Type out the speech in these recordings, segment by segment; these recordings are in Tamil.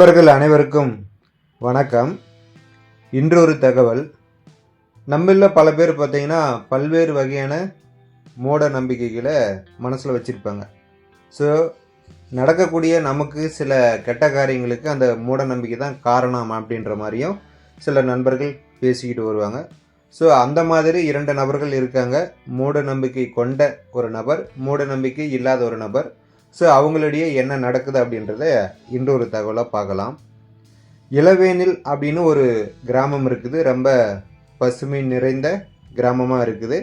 நண்பர்கள் அனைவருக்கும் வணக்கம். இன்றொரு தகவல். நம்மள பல பேர் பார்த்தீங்கன்னா பல்வேறு வகையான மூட நம்பிக்கைகளை மனசில் வச்சுருப்பாங்க. ஸோ நடக்கக்கூடிய நமக்கு சில கெட்ட காரியங்களுக்கு அந்த மூட நம்பிக்கை தான் காரணம் அப்படின்ற மாதிரியும் சில நண்பர்கள் பேசிக்கிட்டு வருவாங்க. ஸோ அந்த மாதிரி இரண்டு நபர்கள் இருக்காங்க. மூட நம்பிக்கை கொண்ட ஒரு நபர் மூட நம்பிக்கை இல்லாத ஒரு நபர். ஸோ அவங்களிடையே என்ன நடக்குது அப்படின்றத இன்று ஒரு தகவலாக பார்க்கலாம். இளவேனில் அப்படின்னு ஒரு கிராமம் இருக்குது. ரொம்ப பசுமை நிறைந்த கிராமமாக இருக்குது.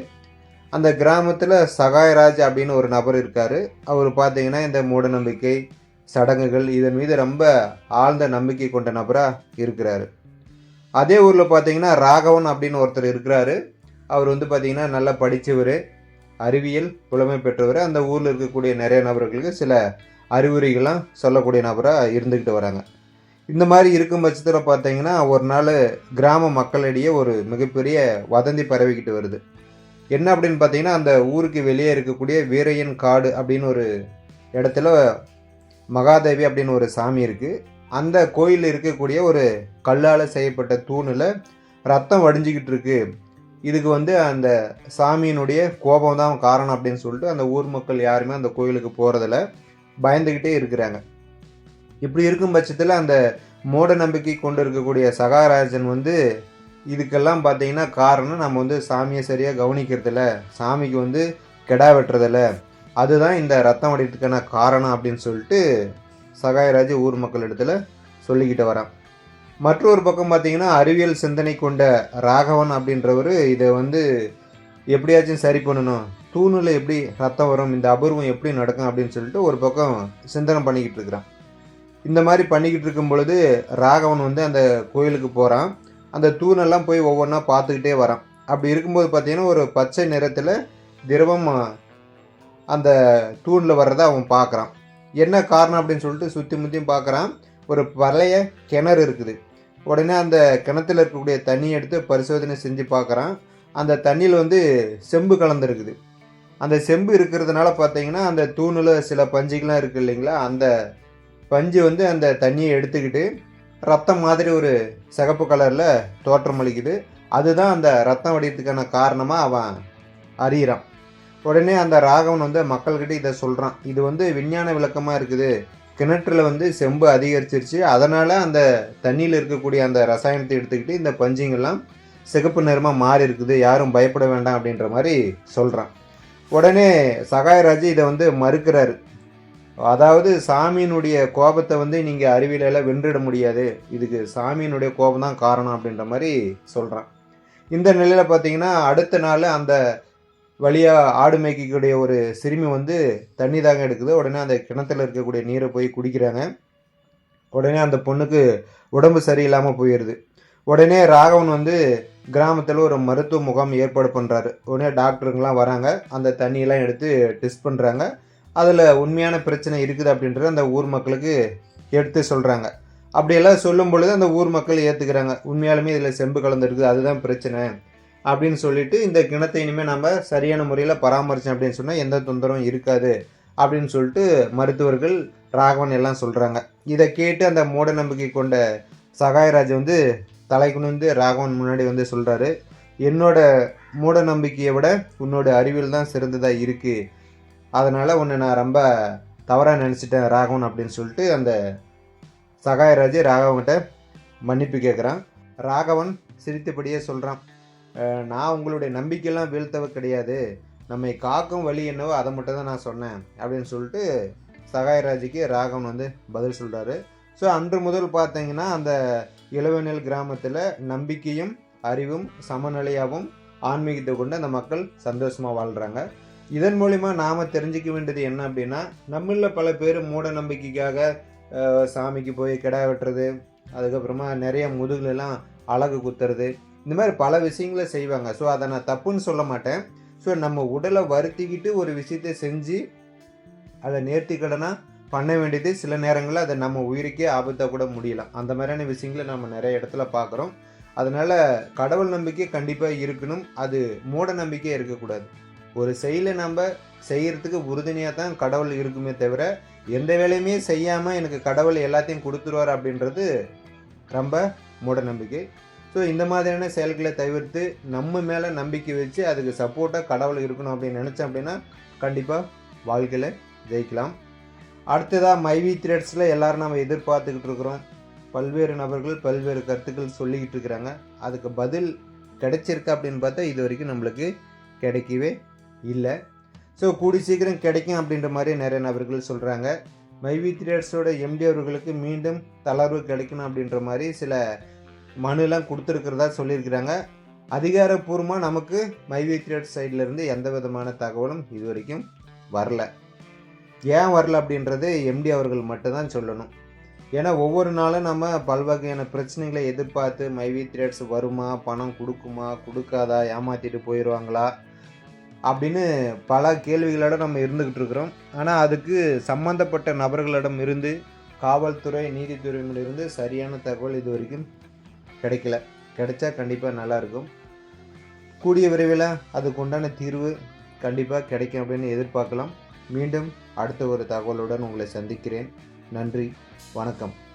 அந்த கிராமத்தில் சகாயராஜ் அப்படின்னு ஒரு நபர் இருக்கார். அவர் பார்த்தீங்கன்னா இந்த மூடநம்பிக்கை சடங்குகள் இதன் மீது ரொம்ப ஆழ்ந்த நம்பிக்கை கொண்ட நபராக இருக்கிறாரு. அதே ஊரில் பார்த்தீங்கன்னா ராகவன் அப்படின்னு ஒருத்தர் இருக்கிறாரு. அவர் வந்து பார்த்திங்கன்னா நல்லா படித்தவர் அறிவியல் புலமை பெற்றவர். அந்த ஊரில் இருக்கக்கூடிய நிறைய நபர்களுக்கு சில அறிவுரைகள்லாம் சொல்லக்கூடிய நபராக இருந்துக்கிட்டு வராங்க. இந்த மாதிரி இருக்கும் பட்சத்தில் பார்த்தீங்கன்னா ஒரு நாள் கிராம மக்களிடையே ஒரு மிகப்பெரிய வதந்தி பரவிக்கிட்டு வருது. என்ன அப்படின்னு பார்த்தீங்கன்னா அந்த ஊருக்கு வெளியே இருக்கக்கூடிய வீரையன் காடு அப்படின்னு ஒரு இடத்துல மகாதேவி அப்படின்னு ஒரு சாமி இருக்குது அந்த கோயிலில் இருக்கக்கூடிய ஒரு கல்லால் செய்யப்பட்ட தூணில் ரத்தம் வடிஞ்சிக்கிட்டு இருக்குது இதுக்கு வந்து அந்த சாமியினுடைய கோபம் தான் காரணம் அப்படின்னு சொல்லிட்டு அந்த ஊர் மக்கள் யாருமே அந்த கோயிலுக்கு போகிறதில்ல பயந்துக்கிட்டே இருக்கிறாங்க. இப்படி இருக்கும் பட்சத்தில் அந்த மூட நம்பிக்கை கொண்டு இருக்கக்கூடிய சகாராஜன் வந்து இதுக்கெல்லாம் பார்த்தீங்கன்னா காரணம் நம்ம வந்து சாமியை சரியாக கவனிக்கிறதில்ல. சாமிக்கு வந்து கெடா வெட்டுறதில்ல. அதுதான் இந்த ரத்தம் வடிக்கிறதுக்கான காரணம் அப்படின்னு சொல்லிட்டு சகாயராஜ் ஊர் மக்கள் இடத்துல சொல்லிக்கிட்டு வரான். மற்றொரு பக்கம் பார்த்தீங்கன்னா அறிவியல் சிந்தனை கொண்ட ராகவன் அப்படின்றவர் இதை வந்து எப்படியாச்சும் சரி பண்ணணும். தூணில் எப்படி ரத்தம் வரும் இந்த அபூர்வம் எப்படி நடக்கும் அப்படின்னு சொல்லிட்டு ஒரு பக்கம் சிந்தனை பண்ணிக்கிட்டு இருக்கிறான். இந்த மாதிரி பண்ணிக்கிட்டு இருக்கும் பொழுது ராகவன் வந்து அந்த கோயிலுக்கு போகிறான் அந்த தூணெல்லாம் போய் ஒவ்வொன்றா பார்த்துக்கிட்டே வரான். அப்படி இருக்கும்போது பார்த்திங்கன்னா ஒரு பச்சை நிறத்தில் திரவம் அந்த தூணில் வர்றதை அவன் பார்க்குறான். என்ன காரணம் அப்படின்னு சொல்லிட்டு சுற்றி முற்றியும் பார்க்குறான். ஒரு பழைய கிணறு இருக்குது. உடனே அந்த கிணத்துல இருக்கக்கூடிய தண்ணி எடுத்து பரிசோதனை செஞ்சு பார்க்குறான். அந்த தண்ணியில் வந்து செம்பு கலந்துருக்குது. அந்த செம்பு இருக்கிறதுனால பார்த்தீங்கன்னா அந்த தூணில் சில பஞ்சுகள்லாம் இருக்குது இல்லைங்களா? அந்த பஞ்சு வந்து அந்த தண்ணியை எடுத்துக்கிட்டு ரத்தம் மாதிரி ஒரு சிகப்பு கலரில் தோற்றம் அளிக்குது. அதுதான் அந்த ரத்தம் வடிகிறதுக்கான காரணமாக அவன் அறிகிறான் உடனே அந்த ராகவன் வந்து மக்கள்கிட்ட இதை சொல்கிறான் இது வந்து விஞ்ஞான விளக்கமாக இருக்குது. கிணற்றில் வந்து செம்பு அதிகரிச்சிருச்சு. அதனால் அந்த தண்ணியில் இருக்கக்கூடிய அந்த ரசாயனத்தை எடுத்துக்கிட்டு இந்த பஞ்சுங்கெல்லாம் சிகப்பு நிறமாக மாறி இருக்குது. யாரும் பயப்பட வேண்டாம் அப்படின்ற மாதிரி சொல்கிறான் உடனே சகாயராஜ் இதை வந்து மறுக்கிறாரு. அதாவது சாமியினுடைய கோபத்தை வந்து நீங்கள் அறிவியலெல்லாம் வென்றிட முடியாது. இதுக்கு சாமியினுடைய கோபம் தான் காரணம் அப்படின்ற மாதிரி சொல்கிறான் இந்த நிலையில் பார்த்தீங்கன்னா அடுத்த நாள் அந்த வழியாக ஆடு மேய்க்கக்கூடிய ஒரு சிறுமி வந்து தண்ணி தாங்க எடுக்குது. உடனே அந்த கிணத்துல இருக்கக்கூடிய நீரை போய் குடிக்கிறாங்க. உடனே அந்த பொண்ணுக்கு உடம்பு சரியில்லாமல் போயிடுது உடனே ராகவன் வந்து கிராமத்தில் ஒரு மருத்துவ முகாம் ஏற்பாடு பண்ணுறாரு உடனே டாக்டருங்கெலாம் வராங்க. அந்த தண்ணியெல்லாம் எடுத்து டெஸ்ட் பண்ணுறாங்க அதில் உண்மையான பிரச்சனை இருக்குது அப்படின்றத அந்த ஊர் மக்களுக்கு எடுத்து சொல்கிறாங்க அப்படியெல்லாம் சொல்லும் பொழுது அந்த ஊர் மக்கள் ஏற்றுக்கிறாங்க உண்மையாலுமே இதில் செம்பு கலந்துருக்குது. அதுதான் பிரச்சனை. அப்படின்னு சொல்லிட்டு இந்த கிணத்தை இனிமேல் நம்ம சரியான முறையில் பராமரித்தோம் அப்படின்னு சொன்னால் எந்த தொந்தரவும் இருக்காது அப்படின்னு சொல்லிட்டு மருத்துவர்கள் ராகவன் எல்லாம் சொல்கிறாங்க இதை கேட்டு அந்த மூட நம்பிக்கை கொண்ட சகாயராஜ் வந்து தலை குனிந்து ராகவன் முன்னாடி வந்து சொல்கிறாரு என்னோட மூட நம்பிக்கையை விட உன்னோட அறிவியல் தான் சிறந்ததாக இருக்குது அதனால் உன்னை நான் ரொம்ப தவறாக நினச்சிட்டேன் ராகவன் அப்படின்னு சொல்லிட்டு அந்த சகாயராஜ் ராகவன்கிட்ட மன்னிப்பு கேட்குறான் ராகவன் சிரித்தபடியே சொல்கிறான் நான் உங்களுடைய நம்பிக்கையெல்லாம் வீழ்த்தவ கிடையாது. நம்மை காக்கும் வழி என்னவோ அதை மட்டும் தான் நான் சொன்னேன் அப்படின்னு சொல்லிட்டு சகாயராஜுக்கு ராகவன் வந்து பதில் சொல்கிறாரு ஸோ அன்று முதல் பார்த்தீங்கன்னா அந்த இளவநெல் கிராமத்தில் நம்பிக்கையும் அறிவும் சமநிலையாகவும் ஆன்மீகத்தை கொண்டு அந்த மக்கள் சந்தோஷமாக வாழ்கிறாங்க இதன் மூலிமா நாம் தெரிஞ்சுக்க வேண்டியது என்ன அப்படின்னா நம்மள பல பேர் மூட நம்பிக்கைக்காக சாமிக்கு போய் கிடா வெட்டுறது அதுக்கப்புறமா நிறைய முதுகுலெல்லாம் அழகு குத்துறது இந்த மாதிரி பல விஷயங்களை செய்வாங்க. ஸோ அதை நான் தப்புன்னு சொல்ல மாட்டேன். ஸோ நம்ம உடலை வருத்திக்கிட்டு ஒரு விஷயத்தை செஞ்சு அதை நேர்த்திக்கடனாக பண்ண வேண்டியது சில நேரங்களில் அதை நம்ம உயிருக்கே ஆபத்தாக கூட முடியலாம். அந்த மாதிரியான விஷயங்களை நம்ம நிறைய இடத்துல பார்க்குறோம். அதனால் கடவுள் நம்பிக்கை கண்டிப்பாக இருக்கணும். அது மூட நம்பிக்கை இருக்கக்கூடாது. ஒரு செயலை நம்ம செய்கிறதுக்கு உறுதுணையாக தான் கடவுள் இருக்குமே தவிர எந்த வேலையுமே செய்யாமல் எனக்கு கடவுள் எல்லாத்தையும் கொடுத்துருவார் அப்படின்றது ரொம்ப மூட நம்பிக்கை. ஸோ இந்த மாதிரியான செயல்களை தவிர்த்து நம்ம மேலே நம்பிக்கை வச்சு அதுக்கு சப்போர்ட்டாக கடவுள் இருக்கணும் அப்படின்னு நினச்சேன் அப்படின்னா கண்டிப்பாக வாழ்க்கையில் ஜெயிக்கலாம். அடுத்ததாக மைவி த்ரெட்ஸில் எல்லோரும் நம்ம எதிர்பார்த்துக்கிட்டு இருக்கிறோம். பல்வேறு நபர்கள் பல்வேறு கருத்துக்கள் சொல்லிக்கிட்டு இருக்கிறாங்க. அதுக்கு பதில் கிடைச்சிருக்கா அப்படின்னு பார்த்தா இது வரைக்கும் நம்மளுக்கு கிடைக்கவே இல்லை. ஸோ கூடி சீக்கிரம் கிடைக்கும் அப்படின்ற மாதிரி நிறைய நபர்கள் சொல்கிறாங்க மைவி த்ரேட்ஸோட எம்டி அவர்களுக்கு மீண்டும் தளர்வு கிடைக்கணும் அப்படின்ற மாதிரி சில மனுலாம் கொடுத்துருக்கிறதா சொல்லியிருக்கிறாங்க. அதிகாரப்பூர்வமாக நமக்கு மைவி த்ரேட் சைட்லேருந்து எந்த விதமான தகவலும் இது வரைக்கும் வரல. ஏன் வரல அப்படின்றது எம்டி அவர்கள் மட்டும்தான் சொல்லணும். ஏன்னா ஒவ்வொரு நாளும் நம்ம பல்வகையான பிரச்சனைகளை எதிர்பார்த்து மைவி த்ரேட்ஸ் வருமா பணம் கொடுக்குமா கொடுக்காதா ஏமாற்றிட்டு போயிடுவாங்களா அப்படின்னு பல கேள்விகளோட நம்ம இருந்துக்கிட்டு இருக்கிறோம். ஆனால் அதுக்கு சம்பந்தப்பட்ட நபர்களிடம் இருந்து காவல்துறை நீதித்துறையிலிருந்து சரியான தகவல் இது வரைக்கும் கிடைக்கல. கிடைச்சா கண்டிப்பாக நல்லாயிருக்கும் கூடிய விரைவில் அதுக்கு உண்டான தீர்வு கண்டிப்பாக கிடைக்கும் அப்படின்னு எதிர்பார்க்கலாம். மீண்டும் அடுத்த ஒரு தகவலுடன் உங்களை சந்திக்கிறேன். நன்றி வணக்கம்.